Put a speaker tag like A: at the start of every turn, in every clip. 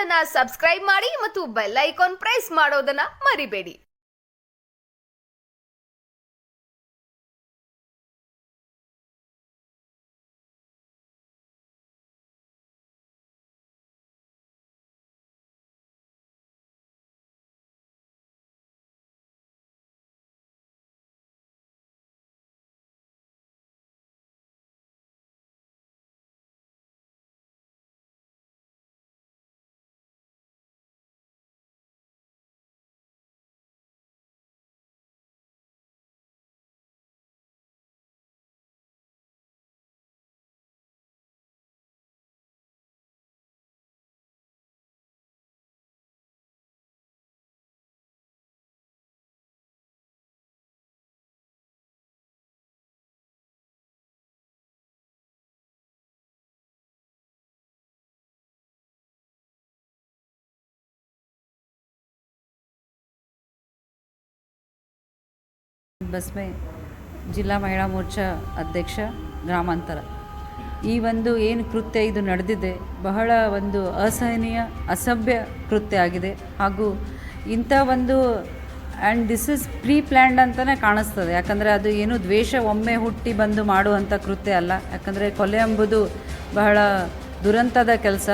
A: Channel ಅನ್ನ subscribe ಮಾಡಿ ಮತ್ತು ಬೆಲ್ ಐಕಾನ್ ಪ್ರೆಸ್ ಮಾಡೋದನ್ನ ಮರಿಬೇಡಿ.
B: ಬಸ್ಮೆ ಜಿಲ್ಲಾ ಮಹಿಳಾ ಮೋರ್ಚಾ ಅಧ್ಯಕ್ಷ ಗ್ರಾಮಾಂತರ. ಈ ಒಂದು ಏನು ಕೃತ್ಯ ಇದು ನಡೆದಿದೆ ಬಹಳ ಒಂದು ಅಸಹನೀಯ, ಅಸಭ್ಯ ಕೃತ್ಯ ಆಗಿದೆ. ಹಾಗೂ ಇಂಥ ಒಂದು and this is pre planned ಅಂತಲೇ ಕಾಣಿಸ್ತದೆ. ಯಾಕಂದರೆ ಅದು ಏನು ದ್ವೇಷ ಒಮ್ಮೆ ಹುಟ್ಟಿ ಬಂದು ಮಾಡುವಂಥ ಕೃತ್ಯ ಅಲ್ಲ. ಯಾಕಂದರೆ ಕೊಲೆ ಎಂಬುದು ಬಹಳ ದುರಂತದ ಕೆಲಸ.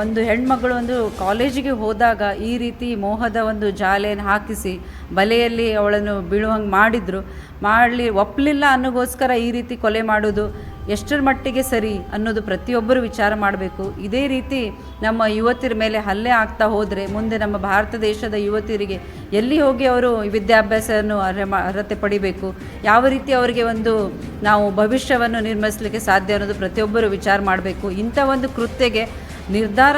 B: ಒಂದು ಹೆಣ್ಮಗಳು ಒಂದು ಕಾಲೇಜಿಗೆ ಹೋದಾಗ ಈ ರೀತಿ ಮೋಹದ ಒಂದು ಜಾಲೆಯನ್ನು ಹಾಕಿಸಿ ಬಲೆಯಲ್ಲಿ ಅವಳನ್ನು ಬೀಳುವಂಗೆ ಮಾಡಿದರು. ಮಾಡಲಿ ಒಪ್ಪಲಿಲ್ಲ ಅನ್ನೋಗೋಸ್ಕರ ಈ ರೀತಿ ಕೊಲೆ ಮಾಡೋದು. ಎಷ್ಟರ ಮಟ್ಟಿಗೆ ಸರಿ ಅನ್ನೋದು ಪ್ರತಿಯೊಬ್ಬರು ವಿಚಾರ ಮಾಡಬೇಕು. ಇದೇ ರೀತಿ ನಮ್ಮ ಯುವತಿಯರ ಮೇಲೆ ಹಲ್ಲೆ ಆಗ್ತಾ ಹೋದರೆ, ಮುಂದೆ ನಮ್ಮ ಭಾರತ ದೇಶದ ಯುವತಿಯರಿಗೆ ಎಲ್ಲಿ ಹೋಗಿ ಅವರು ವಿದ್ಯಾಭ್ಯಾಸವನ್ನು ಅರ್ಹತೆ ಪಡಿಬೇಕು? ಯಾವ ರೀತಿ ಅವರಿಗೆ ಒಂದು ನಾವು ಭವಿಷ್ಯವನ್ನು ನಿರ್ಮಿಸಲಿಕ್ಕೆ ಸಾಧ್ಯ ಅನ್ನೋದು ಪ್ರತಿಯೊಬ್ಬರು ವಿಚಾರ ಮಾಡಬೇಕು. ಇಂಥ ಒಂದು ಕೃತ್ಯಗೆ ನಿರ್ಧಾರ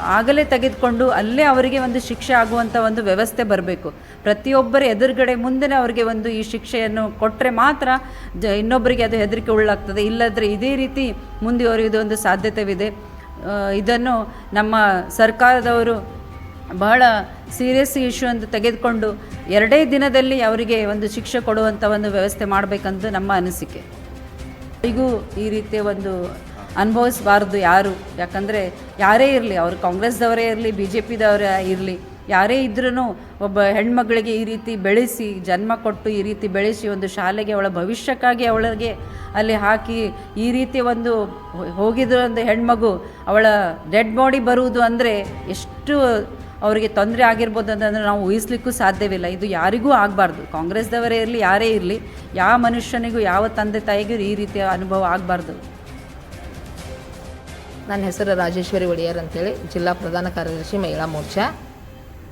B: ಆಗಲೇ ತೆಗೆದುಕೊಂಡು ಅಲ್ಲೇ ಅವರಿಗೆ ಒಂದು ಶಿಕ್ಷೆ ಆಗುವಂಥ ಒಂದು ವ್ಯವಸ್ಥೆ ಬರಬೇಕು. ಪ್ರತಿಯೊಬ್ಬರ ಎದುರುಗಡೆ ಮುಂದೆ ಅವರಿಗೆ ಒಂದು ಈ ಶಿಕ್ಷೆಯನ್ನು ಕೊಟ್ಟರೆ ಮಾತ್ರ ಜ ಇನ್ನೊಬ್ಬರಿಗೆ ಅದು ಹೆದರಿಕೆ ಉಳ್ಳಾಗ್ತದೆ. ಇಲ್ಲದ್ರೆ ಇದೇ ರೀತಿ ಮುಂದುವರಿಯುವುದು ಒಂದು ಸಾಧ್ಯತೆವಿದೆ. ಇದನ್ನು ನಮ್ಮ ಸರ್ಕಾರದವರು ಬಹಳ ಸೀರಿಯಸ್ ಇಶ್ಯೂ ಅಂತ ತೆಗೆದುಕೊಂಡು ಎರಡೇ ದಿನದಲ್ಲಿ ಅವರಿಗೆ ಒಂದು ಶಿಕ್ಷೆ ಕೊಡುವಂಥ ಒಂದು ವ್ಯವಸ್ಥೆ ಮಾಡಬೇಕಂತ ನಮ್ಮ ಅನಿಸಿಕೆ. ಈಗೂ ಈ ರೀತಿಯ ಒಂದು ಅನುಭವಿಸಬಾರ್ದು ಯಾರು. ಯಾಕಂದರೆ ಯಾರೇ ಇರಲಿ, ಅವರು ಕಾಂಗ್ರೆಸ್ದವರೇ ಇರಲಿ ಬಿ ಜೆ ಪಿದವರೇ ಇರಲಿ ಯಾರೇ ಇದ್ರೂ ಒಬ್ಬ ಹೆಣ್ಮಗಳಿಗೆ ಈ ರೀತಿ ಬೆಳೆಸಿ, ಜನ್ಮ ಕೊಟ್ಟು ಈ ರೀತಿ ಬೆಳೆಸಿ ಒಂದು ಶಾಲೆಗೆ, ಅವಳ ಭವಿಷ್ಯಕ್ಕಾಗಿ ಅವಳಿಗೆ ಅಲ್ಲಿ ಹಾಕಿ ಈ ರೀತಿ ಒಂದು ಹೋಗಿದ್ರು ಒಂದು ಹೆಣ್ಮಗು, ಅವಳ ಡೆಡ್ ಬಾಡಿ ಬರುವುದು ಅಂದರೆ ಎಷ್ಟು ಅವರಿಗೆ ತೊಂದರೆ ಆಗಿರ್ಬೋದು ಅಂತಂದರೆ ನಾವು ಊಹಿಸ್ಲಿಕ್ಕೂ ಸಾಧ್ಯವಿಲ್ಲ. ಇದು ಯಾರಿಗೂ ಆಗಬಾರ್ದು. ಕಾಂಗ್ರೆಸ್ದವರೇ ಇರಲಿ, ಯಾರೇ ಇರಲಿ, ಯಾವ ಮನುಷ್ಯನಿಗೂ, ಯಾವ ತಂದೆ ತಾಯಿಗೂ ಈ ರೀತಿಯ ಅನುಭವ ಆಗಬಾರ್ದು.
C: ನನ್ನ ಹೆಸರು ರಾಜೇಶ್ವರಿ ಒಡೆಯರ್ ಅಂತೇಳಿ, ಜಿಲ್ಲಾ ಪ್ರಧಾನ ಕಾರ್ಯದರ್ಶಿ ಮಹಿಳಾ ಮೋರ್ಚಾ.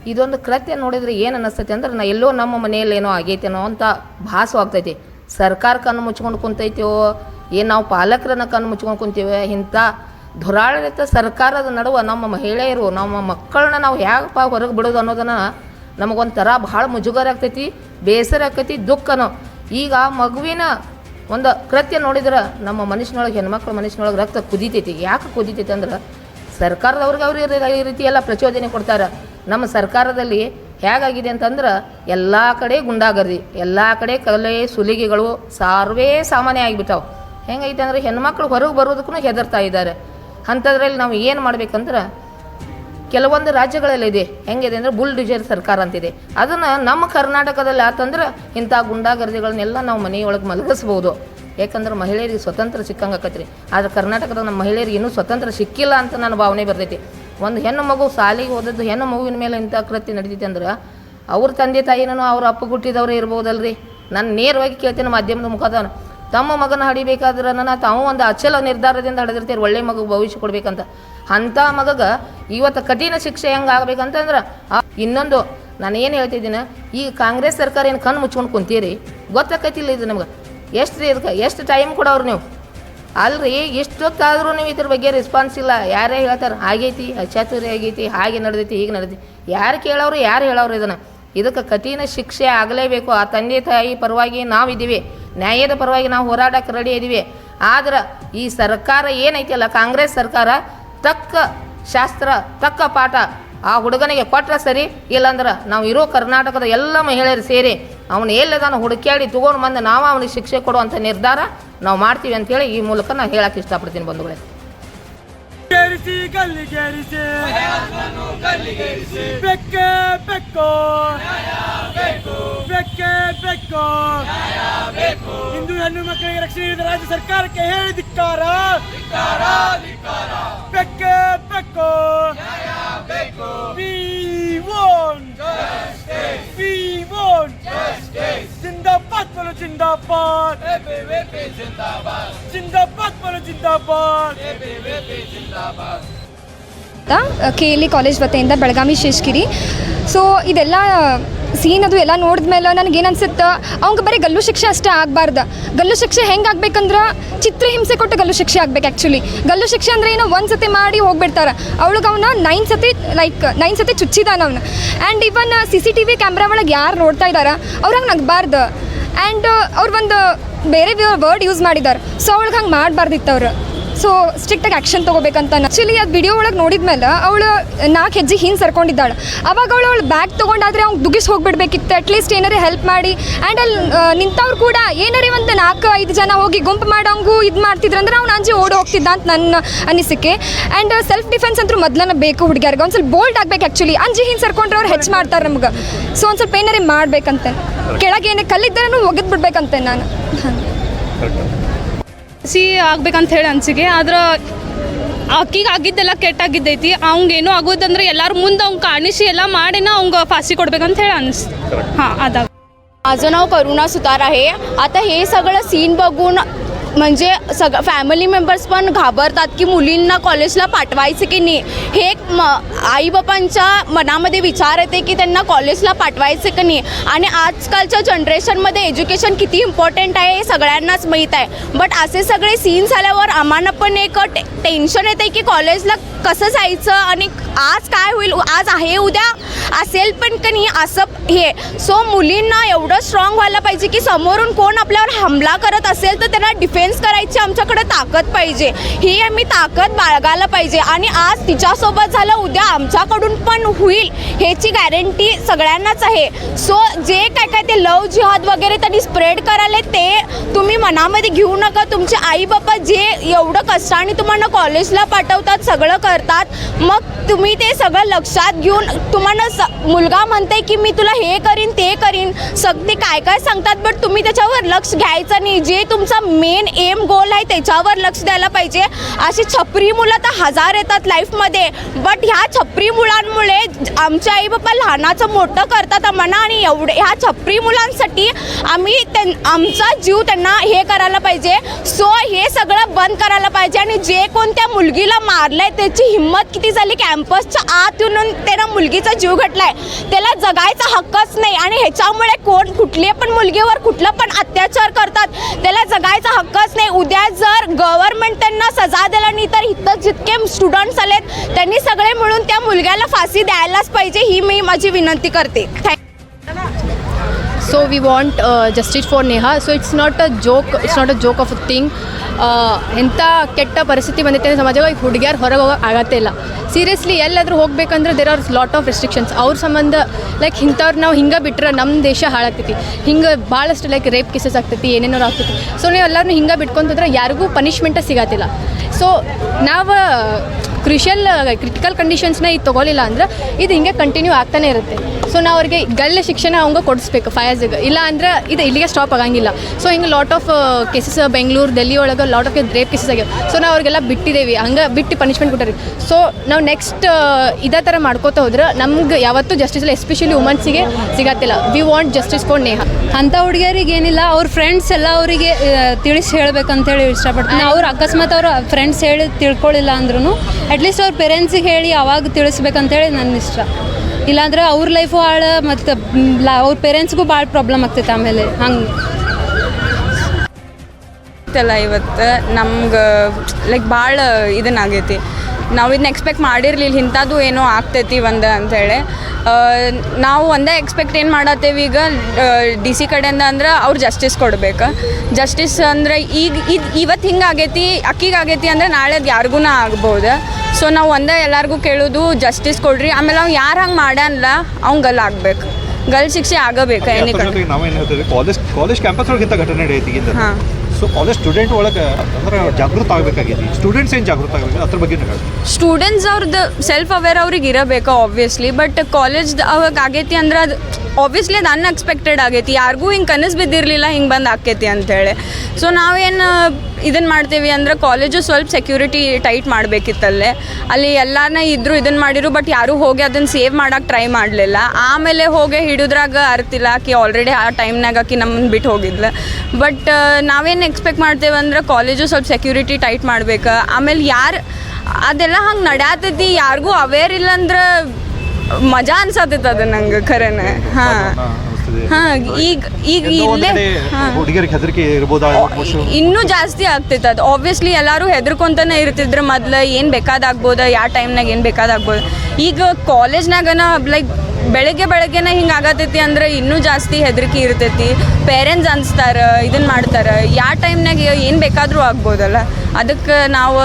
C: ಇದೊಂದು ಕೃತ್ಯ ನೋಡಿದ್ರೆ ಏನು ಅನ್ನಿಸ್ತೈತೆ ಅಂದ್ರೆ, ನಾ ಎಲ್ಲೋ ನಮ್ಮ ಮನೆಯಲ್ಲಿ ಏನೋ ಆಗೈತೇನೋ ಅಂತ ಭಾಸವಾಗ್ತೈತಿ ಸರ್ಕಾರ ಕಣ್ಣು ಮುಚ್ಕೊಂಡು ಕುಂತೈತೋ, ಏನು ನಾವು ಪಾಲಕರನ್ನ ಕಣ್ಣು ಮುಚ್ಕೊಂಡು ಕುಂತೀವಿ, ಇಂಥ ದುರಾಡಳಿತ ಸರ್ಕಾರದ ನಡುವೆ ನಮ್ಮ ಮಹಿಳೆಯರು, ನಮ್ಮ ಮಕ್ಕಳನ್ನ ನಾವು ಹೇಗಪ್ಪ ಹೊರಗೆ ಬಿಡೋದು ಅನ್ನೋದನ್ನು ನಮಗೊಂಥರ ಭಾಳ ಮುಜುಗರ ಆಗ್ತೈತಿ, ಬೇಸರ ಆಗ್ತೈತಿ, ದುಃಖನೋ. ಈಗ ಮಗುವಿನ ಒಂದು ಕೃತ್ಯ ನೋಡಿದ್ರೆ ನಮ್ಮ ಮನುಷ್ಯನೊಳಗೆ, ಹೆಣ್ಮಕ್ಳು ಮನುಷ್ಯನೊಳಗೆ ರಕ್ತ ಕುದೀತೈತಿ. ಯಾಕೆ ಕುದೀತೈತಿ ಅಂದ್ರೆ, ಸರ್ಕಾರದವ್ರಿಗೆ ಅವ್ರಿಗೆ ಈ ರೀತಿಯೆಲ್ಲ ಪ್ರಚೋದನೆ ಕೊಡ್ತಾರೆ. ನಮ್ಮ ಸರ್ಕಾರದಲ್ಲಿ ಹೇಗಾಗಿದೆ ಅಂತಂದ್ರೆ ಎಲ್ಲ ಕಡೆ ಗುಂಡಾಗರ್ದಿ, ಎಲ್ಲ ಕಡೆ ಕಲೆ ಸುಲಿಗೆಗಳು ಸಾರ್ವೇ ಸಾಮಾನ್ಯ ಆಗಿಬಿಟ್ಟಾವೆ. ಹೆಂಗೈತೆ ಅಂದರೆ ಹೆಣ್ಮಕ್ಳು ಹೊರಗೆ ಬರೋದಕ್ಕೂ ಹೆದರ್ತಾ ಇದ್ದಾರೆ. ಅಂಥದ್ರಲ್ಲಿ ನಾವು ಏನು ಮಾಡ್ಬೇಕಂದ್ರೆ ಕೆಲವೊಂದು ರಾಜ್ಯಗಳಲ್ಲಿ ಇದೆ ಹೆಂಗಿದೆ ಅಂದರೆ ಬುಲ್ ಡಿಜರ್ ಸರ್ಕಾರ ಅಂತಿದೆ. ಅದನ್ನು ನಮ್ಮ ಕರ್ನಾಟಕದಲ್ಲಿ ಆತಂದ್ರೆ ಇಂಥ ಗುಂಡಾಗರ್ದಿಗಳನ್ನೆಲ್ಲ ನಾವು ಮನೆಯೊಳಗೆ ಮಲಗಿಸ್ಬೋದು. ಯಾಕಂದ್ರೆ ಮಹಿಳೆಯರಿಗೆ ಸ್ವತಂತ್ರ ಸಿಕ್ಕಂಗೆ ಆಕತ್ರಿ. ಆದ್ರೆ ಕರ್ನಾಟಕದ ನಮ್ಮ ಮಹಿಳೆಯರಿಗೆ ಇನ್ನೂ ಸ್ವತಂತ್ರ ಸಿಕ್ಕಿಲ್ಲ ಅಂತ ನನ್ನ ಭಾವನೆ ಬರ್ತೈತಿ. ಒಂದು ಹೆಣ್ಣು ಮಗು ಶಾಲೆಗೆ ಹೋದದ್ದು, ಹೆಣ್ಣು ಮಗುವಿನ ಮೇಲೆ ಇಂಥ ಕೃತ್ಯ ನಡೀತೈತೆ ಅಂದ್ರೆ ಅವ್ರ ತಂದೆ ತಾಯಿನೂ ಅವ್ರ ಅಪ್ಪ ಹುಟ್ಟಿದವರೇ ಇರ್ಬೋದಲ್ರಿ? ನಾನು ನೇರವಾಗಿ ಕೇಳ್ತೇನೆ ಮಾಧ್ಯಮದ ಮುಖಾಂತರ. ತಮ್ಮ ಮಗನ ಹಡಿಬೇಕಾದ್ರೆ ನನ್ನ ತಾವು ಒಂದು ಅಚಲ ನಿರ್ಧಾರದಿಂದ ಹಡಿದಿರ್ತೀರಿ, ಒಳ್ಳೆ ಮಗು ಭವಿಷ್ಯ ಕೊಡ್ಬೇಕಂತ. ಅಂಥ ಮಗಗ ಇವತ್ತು ಕಠಿಣ ಶಿಕ್ಷೆ ಹೆಂಗೆ ಆಗ್ಬೇಕಂತಂದ್ರೆ ಇನ್ನೊಂದು, ನಾನು ಏನು ಹೇಳ್ತಿದ್ದೀನಿ ಈಗ ಕಾಂಗ್ರೆಸ್ ಸರ್ಕಾರ ಏನು ಕಣ್ಣು ಮುಚ್ಕೊಂಡು ಕುಂತೀರಿ? ಗೊತ್ತಾಕೈತಿಲ್ಲ ಇದು ನಮ್ಗೆ. ಎಷ್ಟು ರೀ ಇದಕ್ಕೆ, ಎಷ್ಟು ಟೈಮ್ ಕೊಡೋರು ನೀವು? ಅಲ್ರಿ, ಎಷ್ಟೊತ್ತಾದರೂ ನೀವು ಇದ್ರ ಬಗ್ಗೆ ರೆಸ್ಪಾನ್ಸ್ ಇಲ್ಲ. ಯಾರೇ ಹೇಳ್ತಾರೆ, ಆಗೈತಿ, ಅಚಾತುರಿ ಆಗೈತಿ, ಹಾಗೆ ನಡೆದೈತಿ, ಹೀಗೆ ನಡೆದೈತಿ. ಯಾರು ಕೇಳೋರು, ಯಾರು ಹೇಳೋರು ಇದನ್ನು? ಇದಕ್ಕೆ ಕಠಿಣ ಶಿಕ್ಷೆ ಆಗಲೇಬೇಕು. ಆ ತಂದೆ, ತಾಯಿ ಪರವಾಗಿ ನಾವಿದ್ದೀವಿ ನ್ಯಾಯದ ಪರವಾಗಿ ನಾವು ಹೋರಾಡಕ್ಕೆ ರೆಡಿ ಇದ್ದೀವಿ ಆದ್ರೆ, ಈ ಸರ್ಕಾರ ಏನೈತಿಲ್ಲ ಕಾಂಗ್ರೆಸ್ ಸರ್ಕಾರ ತಕ್ಕ ಶಾಸ್ತ್ರ, ತಕ್ಕ ಪಾಠ ಆ ಹುಡುಗನಿಗೆ ಕೊಟ್ಟರೆ ಸರಿ, ಇಲ್ಲಾಂದ್ರೆ ನಾವು ಇರೋ ಕರ್ನಾಟಕದ ಎಲ್ಲ ಮಹಿಳೆಯರು ಸೇರಿ ಅವನು ಎಲ್ಲದಾನು ಹುಡುಕ್ಯಾಡಿ ತೊಗೊಂಡು ಬಂದು ನಾವು ಅವನಿಗೆ ಶಿಕ್ಷೆ ಕೊಡುವಂಥ ನಿರ್ಧಾರ ನಾವು ಮಾಡ್ತೀವಿ ಅಂತೇಳಿ ಈ ಮೂಲಕ ನಾನು ಹೇಳಕ್ಕೆ ಇಷ್ಟಪಡ್ತೀನಿ ಬಂಧುಗಳೇ.
D: ಹಿಂದೂ ಹೆಣ್ಣು ಮಕ್ಕಳಿಗೆ ರಕ್ಷಣೆ ನೀಡಿದ ರಾಜ್ಯ ಸರ್ಕಾರಕ್ಕೆ ಹೇಳಿ ಧಿಕ್ಕಾರ जिंदाबाद बोलो जिंदाबाद जिंदाबाद बोलो जिंदाबाद
E: ಕೆ ಎಲ್ ಇ ಕಾಲೇಜ್ ವತಿಯಿಂದ ಬೆಳಗಾವಿ ಶೇಷ್ಗಿರಿ ಸೊ ಇದೆಲ್ಲ ಸೀನ್ ಅದು ಎಲ್ಲ ನೋಡಿದ್ಮೇಲೆ ನನಗೇನು ಅನ್ಸುತ್ತೆ ಅವ್ಗೆ ಬರೀ ಗಲ್ಲು ಶಿಕ್ಷೆ ಅಷ್ಟೇ ಆಗಬಾರ್ದು ಗಲ್ಲು ಶಿಕ್ಷೆ ಹೆಂಗೆ ಆಗ್ಬೇಕಂದ್ರೆ ಚಿತ್ರಹಿಂಸೆ ಕೊಟ್ಟು ಗಲ್ಲು ಶಿಕ್ಷೆ ಆಗ್ಬೇಕು ಆ್ಯಕ್ಚುಲಿ ಗಲ್ಲು ಶಿಕ್ಷೆ ಅಂದರೆ ಏನೋ ಒಂದು ಸತಿ ಮಾಡಿ ಹೋಗ್ಬಿಡ್ತಾರೆ ಅವಳಿಗೆ ಅವನ ನೈನ್ ಸತಿ ಲೈಕ್ ನೈನ್ ಸತಿ ಚುಚ್ಚಿದಾನ ಅವನು and even C C T V camera ಒಳಗೆ ಯಾರು ನೋಡ್ತಾ ಇದ್ದಾರೆ ಅವ್ರಂಗೆ ನಗಬಾರ್ದು ಆ್ಯಂಡ್ ಅವ್ರು ಒಂದು ಬೇರೆ ವರ್ಡ್ ಯೂಸ್ ಮಾಡಿದ್ದಾರೆ. ಸೊ ಅವಳಿಗೆ ಹಂಗೆ ಮಾಡಬಾರ್ದಿತ್ತು ಅವ್ರು. ಸೊ ಸ್ಟ್ರಿಕ್ಟಾಗಿ ಆ್ಯಕ್ಷನ್ ತಗೋಬೇಕಂತ ಆ್ಯಕ್ಚುಲಿ ಅದು ವಿಡಿಯೋ ಒಳಗೆ ನೋಡಿದ್ಮೇಲೆ ಅವಳು ನಾಲ್ಕು ಹೆಜ್ಜೆ ಹಿಂದೆ ಸರ್ಕೊಂಡಿದ್ದಾಳೆ. ಅವಾಗ ಅವಳು ಅವಳು ಬ್ಯಾಗ್ ತೊಗೊಂಡಾದ್ರೆ ಅವ್ನು ದುಗಿಸ್ ಹೋಗ್ಬಿಡ್ಬೇಕಿತ್ತು. ಅಟ್ಲೀಸ್ಟ್ ಏನಾರೇ ಹೆಲ್ಪ್ ಮಾಡಿ. ಆ್ಯಂಡ್ ಅಲ್ಲಿ ನಿಂತವ್ರು ಕೂಡ ಏನಾರೇ ಒಂದು ನಾಲ್ಕು ಐದು ಜನ ಹೋಗಿ ಗುಂಪು ಮಾಡೋಂಗು ಇದು ಮಾಡ್ತಿದ್ರು ಅಂದ್ರೆ ಅವ್ನು ಅಂಜಿ ಓಡಿ ಹೋಗ್ತಿದ್ದ ಅಂತ ನನ್ನ ಅನಿಸಿಕೆ. ಆ್ಯಂಡ್ ಸೆಲ್ಫ್ ಡಿಫೆನ್ಸ್ ಅಂತೂ ಮೊದಲನೇ ಬೇಕು ಹುಡುಗಿಯರ್ಗೆ. ಒಂದು ಸ್ವಲ್ಪ ಬೋಲ್ಡ್ ಆಗ್ಬೇಕು ಆ್ಯಕ್ಚುಲಿ ಅಂಜಿ ಹಿಂದೆ ಸರ್ಕೊಂಡ್ರೆ ಅವ್ರು ಹೆಚ್ಚು ಮಾಡ್ತಾರೆ ನಮ್ಗೆ. ಸೊ ಒಂದು ಸ್ವಲ್ಪ ಏನಾರೇ ಮಾಡ್ಬೇಕಂತೆ. ಕೆಳಗೆ ಏನೇ ಕಲ್ಲಿದ್ದರೂ ಒಗೆದು ಬಿಡ್ಬೇಕಂತೆ ನಾನು
F: ಸಿ ಆಗ್ಬೇಕಂತ ಹೇಳಿ ಅನ್ಸಿಗೆ ಆದ್ರೆ ಅಕ್ಕಿಗೆ ಆಗಿದ್ದೆಲ್ಲ ಕೆಟ್ಟಾಗಿದ್ದೈತಿ ಅವಂಗೇನು ಆಗೋದಂದ್ರೆ ಎಲ್ಲರೂ ಮುಂದೆ ಅವ್ನು ಕಾಣಿಸಿ ಎಲ್ಲ ಮಾಡಿನ ಅವಂಗ ಫಾಸಿ ಕೊಡ್ಬೇಕಂತ ಹೇಳಿ ಅನ್ಸ್ हां ಅದಾಗ
G: माझं नाव करुणा सुतार आहे आता हे सगळं सीन बघून म्हणजे सग फॅमिली मेंबर्स पण घाबरतात की मुलींना कॉलेजला पाठवायचं की नाही. हे एक म आईबापांच्या मनामध्ये विचार येते की त्यांना कॉलेजला पाठवायचं की नाही. आणि आजकालच्या जनरेशनमध्ये एज्युकेशन किती इम्पॉर्टंट आहे हे सगळ्यांनाच माहीत आहे. बट असे सगळे सीन झाल्यावर आम्हाला पण एक टे टेन्शन येते की कॉलेजला कसं जायचं आणि आज काय होईल आज आहे उद्या असेल पण का नाही असं हे. सो मुलींना एवढं स्ट्रॉंग व्हायला पाहिजे की समोरून कोण आपल्यावर हमला करत असेल तर त्यांना डिफेन्स करायची आमच्याकडे ताकद पाहिजे. ही आम्ही ताकद बाळगायला पाहिजे. आणि आज तिच्यासोबत झालं उद्या आमच्याकडून पण होईल ह्याची गॅरंटी सगळ्यांनाच आहे. सो जे काय काय ते लव जिहाद वगैरे त्यांनी स्प्रेड करायले ते तुम्ही मनामध्ये घेऊ नका. तुमचे आई बाबा जे एवढं कष्टाने तुम्हाला कॉलेजला पाठवतात सगळं करतात मग तुम्ही ते सगळं लक्षात घेऊन तुम्हाला स मुलगा म्हणते की मी तुला हे करीन ते करीन. सग ते काय काय सांगतात बट तुम्ही त्याच्यावर लक्ष घ्यायचं नाही. जे तुमचा मेन एम गोल आहे त्याच्यावर लक्ष द्यायला पाहिजे. अशी छपरी मुलं तर हजार येतात लाईफमध्ये. बट ह्या छपरी मुलांमुळे आमचे आई बाबा लहानाचं मोठं करतात आम्हाला आणि एवढे ह्या छपरी मुलांसाठी आम्ही त्यां आमचा जीव त्यांना हे करायला पाहिजे. सो हे सगळं बंद करायला पाहिजे आणि जे कोण त्या मुलगीला मारलंय त्याची हिंमत किती झाली? कॅम्पसच्या आत येऊन त्यानं मुलगीचा जीव घटलाय त्याला जगायचा हक्कच नाही आणि ह्याच्यामुळे कोण कुठली पण मुलगीवर कुठलं पण अत्याचार करतात. त्याला जगायचा हक्क हक्कच नाही. उद्या जर गव्हर्नमेंट त्यांना सजा दिला नाही तर इथं जितके स्टुडंट्स आलेत त्यांनी सगळे मिळून त्या मुलग्याला फाशी द्यायलाच पाहिजे ही मी माझी विनंती करते. Thank you
H: so we want uh, justice for neha. So it's not a joke it's not a joke of a thing. ಎಂಥ ಕೆಟ್ಟ ಪರಿಸ್ಥಿತಿ ಬಂದೈತೆ ಅಂದರೆ ಸಮಾಜ ಈಗ ಹುಡುಗಿಯರು ಹೊರಗೆ ಹೋಗೋಕೆ ಆಗತ್ತೇ ಇಲ್ಲ. ಸೀರಿಯಸ್ಲಿ ಎಲ್ಲಾದರೂ ಹೋಗ್ಬೇಕಂದ್ರೆ there are lot of restrictions ಅವ್ರ ಸಂಬಂಧ ಲೈಕ್ ಇಂಥವ್ರು ನಾವು ಹಿಂಗೆ ಬಿಟ್ರೆ ನಮ್ಮ ದೇಶ ಹಾಳಾಗ್ತೈತಿ. ಹಿಂಗೆ ಭಾಳಷ್ಟು ಲೈಕ್ ರೇಪ್ ಕೇಸಸ್ ಆಗ್ತೈತಿ ಏನೇನೋ ಆಗ್ತೈತಿ. ಸೊ ನೀವು ಎಲ್ಲರೂ ಹಿಂಗೆ ಬಿಟ್ಕೊಂತಂದ್ರೆ ಯಾರಿಗೂ ಪನಿಷ್ಮೆಂಟ ಸಿಗತ್ತಿಲ್ಲ ಸೊ ನಾವು ಕ್ರಿಷಿಯಲ್ ಕ್ರಿಟಿಕಲ್ ಕಂಡೀಷನ್ಸ್ನ ಇದು ತೊಗೊಲಿಲ್ಲ ಅಂದ್ರೆ ಇದು ಹಿಂಗೆ ಕಂಟಿನ್ಯೂ ಆಗ್ತಾನೆ ಇರುತ್ತೆ. ಸೊ ನಾವು ಅವ್ರಿಗೆ ಗಲ್ಲ ಶಿಕ್ಷಣ ಅವಂಗೆ ಕೊಡಿಸ್ಬೇಕು ಫಯಾಜಿಗೆ ಇಲ್ಲ ಅಂದ್ರೆ ಇದು ಇಲ್ಲಿಗೆ ಸ್ಟಾಪ್ ಆಗಂಗಿಲ್ಲ. ಸೊ ಹಿಂಗೆ lot of cases Bengaluru Delhi ಒಳಗೆ ಲಾಟ್ ಆಫ್ ರೇಪ್ ಕೇಸಸ್ ಆಗ್ಯಾವ. ಸೊ ನಾವು ಅವ್ರಿಗೆಲ್ಲ ಬಿಟ್ಟಿದ್ದೇವೆ ಹಂಗೆ ಬಿಟ್ಟು ಪನಿಷ್ಮೆಂಟ್ ಕೊಟ್ಟಾರಿ. ಸೊ ನಾವು ನೆಕ್ಸ್ಟ್ ಇದೇ ಥರ ಮಾಡ್ಕೋತಾ ಹೋದ್ರೆ ನಮ್ಗೆ ಯಾವತ್ತೂ ಜಸ್ಟಿಸ್ ಎಸ್ಪೆಷಲಿ ವುಮನ್ಸಿಗೆ ಸಿಗತ್ತಿಲ್ಲ. We want justice for Neha
B: ಅಂಥ ಹುಡುಗಿಯರಿಗೆ ಏನಿಲ್ಲ, ಅವ್ರ ಫ್ರೆಂಡ್ಸ್ ಎಲ್ಲ ಅವರಿಗೆ ತಿಳಿಸಿ ಹೇಳ್ಬೇಕಂತೇಳಿ ಇಷ್ಟಪಡ್ತೀನಿ. ಅವ್ರು ಅಕಸ್ಮಾತ್ ಅವರು ಫ್ರೆಂಡ್ಸ್ ಹೇಳಿ ತಿಳ್ಕೊಳ್ಳಿಲ್ಲ ಅಂದ್ರೂ ಅಟ್ಲೀಸ್ಟ್ ಅವ್ರ ಪೇರೆಂಟ್ಸಿಗೆ ಹೇಳಿ ಅವಾಗ ತಿಳಿಸ್ಬೇಕಂತೇಳಿ ನನ್ನ ಇಷ್ಟ. ಇಲ್ಲಾಂದ್ರೆ ಅವ್ರ ಲೈಫು ಹಾಳು ಮತ್ತು ಅವ್ರ ಪೇರೆಂಟ್ಸ್ಗೂ ಭಾಳ ಪ್ರಾಬ್ಲಮ್ ಆಗ್ತೈತೆ ಆಮೇಲೆ. ಹಂಗೆ.
I: ಇತ್ತಲ್ಲ ಇವತ್ತು ನಮ್ಗೆ ಲೈಕ್ ಭಾಳ ಇದನ್ನಾಗೈತಿ ನಾವು ಇದನ್ನ ಎಕ್ಸ್ಪೆಕ್ಟ್ ಮಾಡಿರಲಿಲ್ಲ, ಇಂಥದ್ದು ಏನೋ ಆಗ್ತೈತಿ ಒಂದು ಅಂಥೇಳಿ ನಾವು ಒಂದೇ ಎಕ್ಸ್ಪೆಕ್ಟ್ ಏನು ಮಾಡತ್ತೇವೆ ಈಗ ಡಿ ಸಿ ಕಡೆಯಿಂದ ಅಂದ್ರೆ ಅವ್ರು ಜಸ್ಟಿಸ್ ಕೊಡ್ಬೇಕು. ಜಸ್ಟಿಸ್ ಅಂದ್ರೆ ಈಗ, ಇದು, ಇವತ್ತು ಹಿಂಗೆ ಆಗೈತಿ, ಅಕ್ಕಿಗೆ ಆಗೈತಿ ಅಂದ್ರೆ ನಾಳೆ ಅದು ಯಾರಿಗೂ ಆಗ್ಬೋದು. ಸೊ ನಾವು ಒಂದೇ ಎಲ್ಲರಿಗೂ ಕೇಳೋದು ಜಸ್ಟಿಸ್ ಕೊಡ್ರಿ. ಆಮೇಲೆ ಅವ್ನು ಯಾರು ಹಂಗೆ ಮಾಡ್ಯಾನಲ್ಲ ಅವ್ನು ಗಲ್ ಆಗ್ಬೇಕು. ಗಲ್ ಶಿಕ್ಷೆ ಆಗಬೇಕು
J: ನಾವೇನು ಹೇಳ್ತೀವಿ ಕಾಲೇಜ್ ಕಾಲೇಜ್ ಕ್ಯಾಂಪಸ್ ಒಳಗೆ ಘಟನೆ ನಡೆಯುತ್ತೆ
I: ಹಾಂ.
J: ಸೊ ಕಾಲೇಜ್ ಸ್ಟೂಡೆಂಟ್ ಒಳಗೆ ಅಂದ್ರೆ ಜಾಗೃತ ಆಗಬೇಕಾಗಿದೆ ಸ್ಟೂಡೆಂಟ್ಸ್ ಏನು ಜಾಗೃತ ಆಗಬೇಕು? ಅದ್ರ ಬಗ್ಗೆ
I: ಸ್ಟೂಡೆಂಟ್ಸ್ ಅವ್ರದ್ದು ಸೆಲ್ಫ್ ಅವೇರ್ ಅವ್ರಿಗೆ ಇರಬೇಕು ಆಬ್ವಿಯಸ್ಲಿ ಬಟ್ ಕಾಲೇಜ್ ಅವಾಗ ಆಗೈತಿ ಅಂದ್ರೆ ಅದು ಆಬ್ವಿಯಸ್ಲಿ ಅದು ಅನ್ಎಕ್ಸ್ಪೆಕ್ಟೆಡ್ ಆಗೈತಿ. ಯಾರಿಗೂ ಹಿಂಗೆ ಕನಸು ಬಿದ್ದಿರಲಿಲ್ಲ, ಹಿಂಗೆ ಬಂದು ಆಕೈತಿ ಅಂತೇಳಿ. ಸೊ ನಾವೇನು ಇದನ್ನು ಮಾಡ್ತೀವಿ ಅಂದ್ರೆ ಕಾಲೇಜು ಸ್ವಲ್ಪ ಸೆಕ್ಯೂರಿಟಿ ಟೈಟ್ ಮಾಡಬೇಕಿತ್ತಲ್ಲೇ. ಅಲ್ಲಿ ಎಲ್ಲಾನ ಇದ್ರು ಇದನ್ನು ಮಾಡಿರು ಬಟ್ ಯಾರೂ ಹೋಗಿ ಅದನ್ನು ಸೇವ್ ಮಾಡೋಕೆ ಟ್ರೈ ಮಾಡಲಿಲ್ಲ. ಆಮೇಲೆ ಹೋಗಿ ಹಿಡಿದ್ರಾಗ ಅರ್ತಿಲ್ಲ ಆಕಿ ಆಲ್ರೆಡಿ ಆ ಟೈಮ್ನಾಗ ಆಕಿ ನಮ್ಮನ್ನು ಬಿಟ್ಟು ಹೋಗಿದ್ಲು. ಬಟ್ ನಾವೇನು ಎಕ್ಸ್ಪೆಕ್ಟ್ ಮಾಡ್ತೇವೆ ಅಂದ್ರೆ ಕಾಲೇಜು ಸ್ವಲ್ಪ ಸೆಕ್ಯೂರಿಟಿ ಟೈಟ್ ಮಾಡ್ಬೇಕು. ಆಮೇಲೆ ಯಾರು, ಅದೆಲ್ಲ ಹಂಗೆ ನಡ್ಯಾತೈತಿ, ಯಾರಿಗೂ ಅವೇರ್ ಇಲ್ಲ ಅಂದ್ರೆ ಮಜಾ ಅನ್ಸತೈತೆ ಅದು ನಂಗೆ ಖರೇನೆ. ಹಾ. ಹಾಂ ಈಗ ಈಗ ಇಲ್ಲೇ
J: ಹುಡುಗಿಯರಿಗೆ ಹೆದರಿಕೆ ಇರ್ಬೋದಾ?
I: ಇನ್ನೂ ಜಾಸ್ತಿ ಆಗ್ತೈತೆ ಅದು. ಆಬ್ವಿಯಸ್ಲಿ ಎಲ್ಲರೂ ಹೆದರ್ಕೊಂತಾನೆ ಇರ್ತಿದ್ರು ಮೊದ್ಲು. ಏನು ಬೇಕಾದಾಗ್ಬೋದು? ಯಾವ ಟೈಮ್ನಾಗ ಏನು ಬೇಕಾದಾಗ್ಬೋದು? ಈಗ ಕಾಲೇಜ್ನಾಗನ ಲೈಕ್ ಬೆಳಗ್ಗೆ ಬೆಳಗ್ಗೆನ ಹಿಂಗೆ ಆಗತೈತಿ ಅಂದ್ರೆ ಇನ್ನೂ ಜಾಸ್ತಿ ಹೆದರಿಕೆ ಇರ್ತೈತಿ. ಪೇರೆಂಟ್ಸ್ ಅನ್ಸ್ತಾರೆ ಇದನ್ನು ಮಾಡ್ತಾರೆ. ಯಾವ ಟೈಮ್ನಾಗ ಏನು ಬೇಕಾದರೂ ಆಗ್ಬೋದಲ್ಲ. ಅದಕ್ಕೆ ನಾವು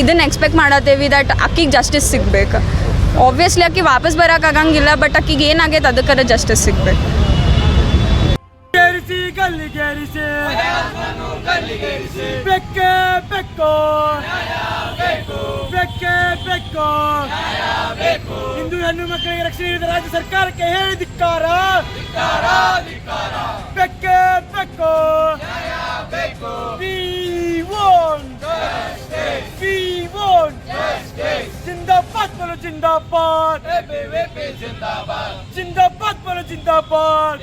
I: ಇದನ್ನು ಎಕ್ಸ್ಪೆಕ್ಟ್ ಮಾಡತ್ತೇವಿ ದಟ್ ಅಕ್ಕಿಗೆ ಜಸ್ಟಿಸ್ ಸಿಗ್ಬೇಕು. ಆಬ್ವಿಯಸ್ಲಿ ಅಕ್ಕಿ ವಾಪಸ್ ಬರೋಕ್ಕಾಗಂಗಿಲ್ಲ ಬಟ್ ಅಕ್ಕಿಗೆ ಏನಾಗೈತೆ ಅದಕ್ಕರ ಜಸ್ಟಿಸ್ ಸಿಗ್ಬೇಕು
D: ಗೇರಿಸಿ ಗಲ್ಲಿಗೇರಿಸಿ ಬೆಕ್ಕೆ ಬೆಕ್ಕೋ ಬೆಕ್ಕೆ ಬೆಕ್ಕೋ ಹಿಂದೂ ಹೆಣ್ಣು ಮಕ್ಕಳಿಗೆ ರಕ್ಷಣೆ ನೀಡಿದ ರಾಜ್ಯ ಸರ್ಕಾರಕ್ಕೆ ಹೇಳಿ ಧಿಕ್ಕಾರ जिंदाबाद बोलो जिंदाबाद जिंदाबाद बोलो जिंदाबाद